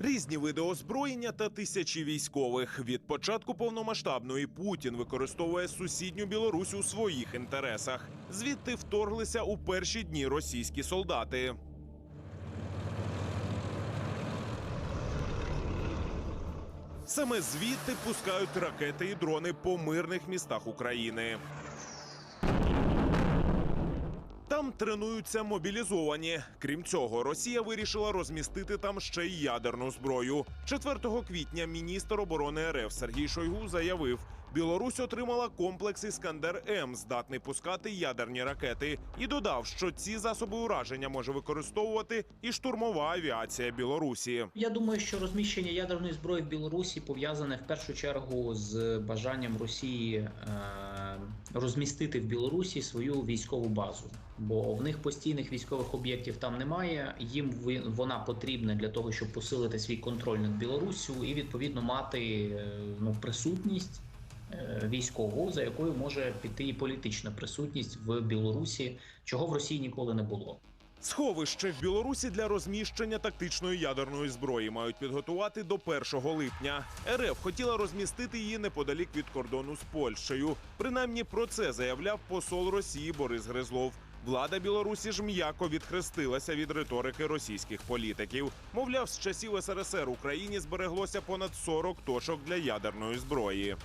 Різні види озброєння та тисячі військових. Від початку повномасштабної Путін використовує сусідню Білорусь у своїх інтересах. Звідти вторглися у перші дні російські солдати. Саме звідти пускають ракети і дрони по мирних містах України. Там тренуються мобілізовані. Крім цього, Росія вирішила розмістити там ще й ядерну зброю. 4 квітня міністр оборони РФ Сергій Шойгу заявив, Білорусь отримала комплекс Іскандер М, здатний пускати ядерні ракети, і додав, що ці засоби ураження може використовувати і штурмова авіація Білорусі. Я думаю, що розміщення ядерної зброї в Білорусі пов'язане в першу чергу з бажанням Росії е, розмістити в Білорусі свою військову базу, бо в них постійних військових об'єктів там немає. Їм вона потрібна для того, щоб посилити свій контроль над Білоруссю і відповідно мати е, ну, присутність. Військову, за якою може піти і політична присутність в Білорусі, чого в Росії ніколи не було. Сховище в Білорусі для розміщення тактичної ядерної зброї мають підготувати до 1 липня. РФ хотіла розмістити її неподалік від кордону з Польщею. Принаймні про це заявляв посол Росії Борис Гризлов. Влада Білорусі ж м'яко відхрестилася від риторики російських політиків. Мовляв, з часів СРСР Україні збереглося понад 40 точок для ядерної зброї.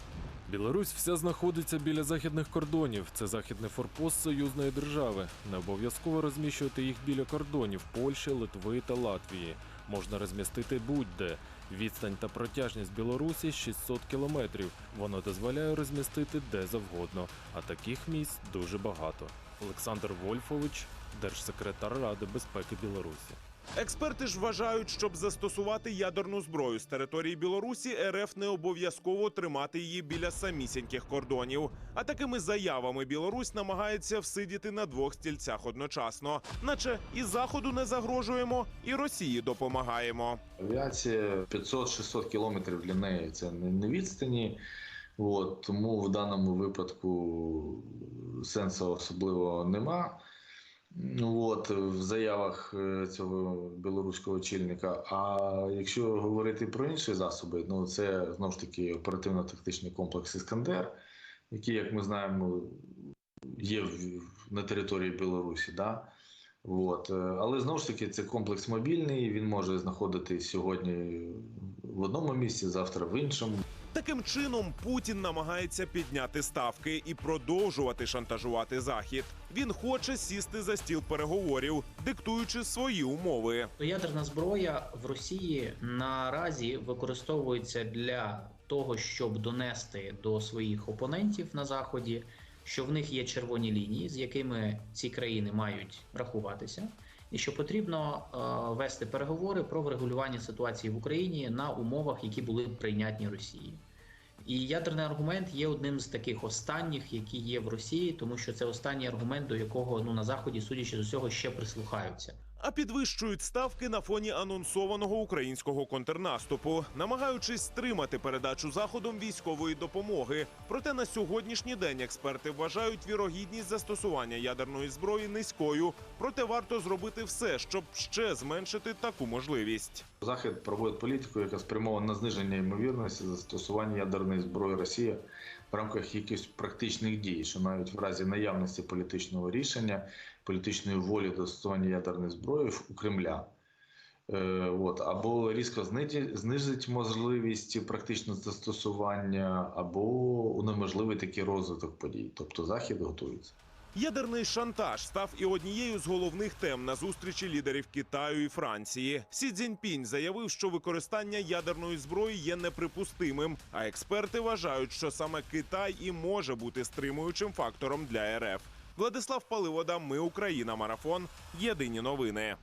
Білорусь вся знаходиться біля західних кордонів. Це західний форпост союзної держави. Не обов'язково розміщувати їх біля кордонів Польщі, Литви та Латвії. Можна розмістити будь-де. Відстань та протяжність Білорусі 600 кілометрів. Воно дозволяє розмістити де завгодно. А таких місць дуже багато. Олександр Вольфович, держсекретар Ради безпеки Білорусі. Експерти ж вважають, щоб застосувати ядерну зброю з території Білорусі, РФ не обов'язково тримати її біля самісіньких кордонів. А такими заявами Білорусь намагається всидіти на двох стільцях одночасно, наче і заходу не загрожуємо, і Росії допомагаємо. Авіація 500-600 кілометрів для неї це не відстані. От, тому в даному випадку сенсу особливо нема. Ну, От, в заявах е, цього білоруського очільника. А якщо говорити про інші засоби, ну це знову ж таки оперативно-тактичний комплекс Іскандер, який, як ми знаємо, є на території Білорусі. Да? От. е, Але знову ж таки, це комплекс мобільний. Він може знаходитись сьогодні в одному місці, завтра в іншому. Таким чином Путін намагається підняти ставки і продовжувати шантажувати Захід. Він хоче сісти за стіл переговорів, диктуючи свої умови. Ядерна зброя в Росії наразі використовується для того, щоб донести до своїх опонентів на заході, що в них є червоні лінії, з якими ці країни мають рахуватися, і що потрібно е, вести переговори про врегулювання ситуації в Україні на умовах, які були прийнятні Росії. І ядерний аргумент є одним з таких останніх, які є в Росії, тому що це останній аргумент, до якого ну на заході, судячи з усього, ще прислухаються. А підвищують ставки на фоні анонсованого українського контрнаступу, намагаючись стримати передачу заходом військової допомоги. Проте на сьогоднішній день експерти вважають вірогідність застосування ядерної зброї низькою. Проте варто зробити все, щоб ще зменшити таку можливість. Захід проводить політику, яка спрямована на зниження ймовірності застосування ядерної зброї Росії в рамках якихось практичних дій, що навіть в разі наявності політичного рішення, політичної волі до застосування ядерних зброї у Кремля. Е, от, або різко знизить, можливість практичного застосування, або унеможливить такий розвиток подій. Тобто Захід готується. Ядерний шантаж став і однією з головних тем на зустрічі лідерів Китаю і Франції. Сі Цзіньпінь заявив, що використання ядерної зброї є неприпустимим. А експерти вважають, що саме Китай і може бути стримуючим фактором для РФ. Владислав Паливода, Ми Україна, марафон. Єдині новини.